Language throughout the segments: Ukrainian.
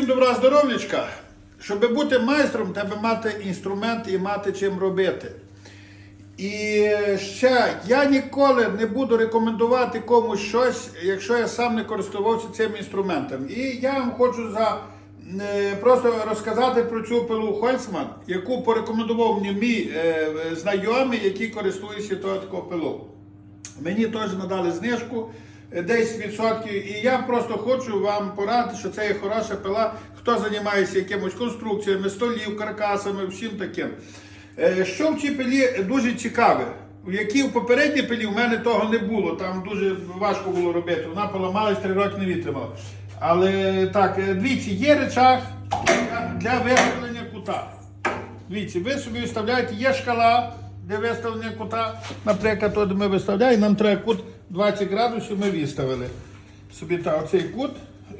добра здоров'ячка. Щоб бути майстром, треба мати інструмент і мати чим робити. І ще я ніколи не буду рекомендувати комусь щось, якщо я сам не користувався цим інструментом. І я вам хочу за е, просто розказати про цю пилу Хольцман, яку порекомендував мені мій е, знайомий, який користується такого пилу. Мені теж надали знижку е, 10%. І я просто хочу вам порадити, що це є хороша пила, хто займається якимось конструкціями, столів, каркасами, всім таким. Е, Що в цій пилі дуже цікаве, в якій в попередній пилі в мене того не було. Там дуже важко було робити. Вона поламалась, три роки не витримала. Але так, е, дивіться, є речах для виставлення кута. Дивіться, ви собі виставляєте, є шкала для виставлення кута. Наприклад, от ми виставляємо, нам треба кут 20 градусів, ми виставили. Собі та, оцей кут.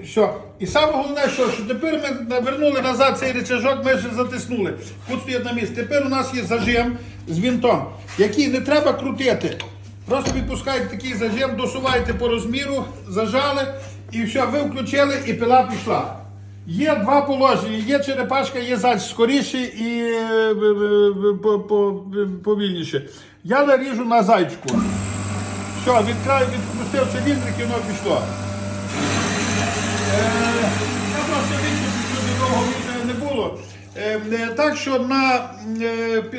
Все. І саме головне, що, що тепер ми навернули назад цей речажок, ми вже затиснули. Кут стоїть на місці. Тепер у нас є зажим з вінтом, який не треба крутити. Просто відпускаєте такий зажим, досуваєте по розміру, зажали і все, ви включили і пила пішла. Є два положення, є черепашка, є зач скоріше і е, повільніше. Я наріжу на зайчку. Все, відкраю, відпустив циліндрик і воно пішло. Е, Я просто відчув, довго не було. Е, е, Так що на,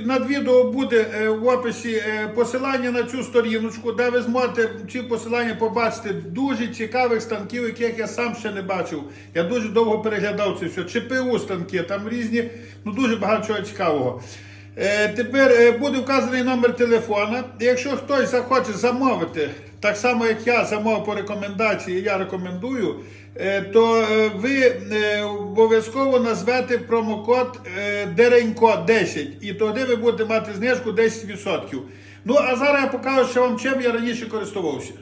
над відео буде в описі посилання на цю сторіночку, де ви зможете ці посилання побачити дуже цікавих станків, яких я сам ще не бачив. Я дуже довго переглядав це все. ЧПУ станки, там різні, ну дуже багато чого цікавого. Е, Тепер е, буде вказаний номер телефона. Якщо хтось захоче замовити, так само як я замовив по рекомендації, я рекомендую, е, то ви обов'язково назвете промокод Деренько 10 і тоді ви будете мати знижку 10%. Ну а зараз я покажу, що вам чим я раніше користувався.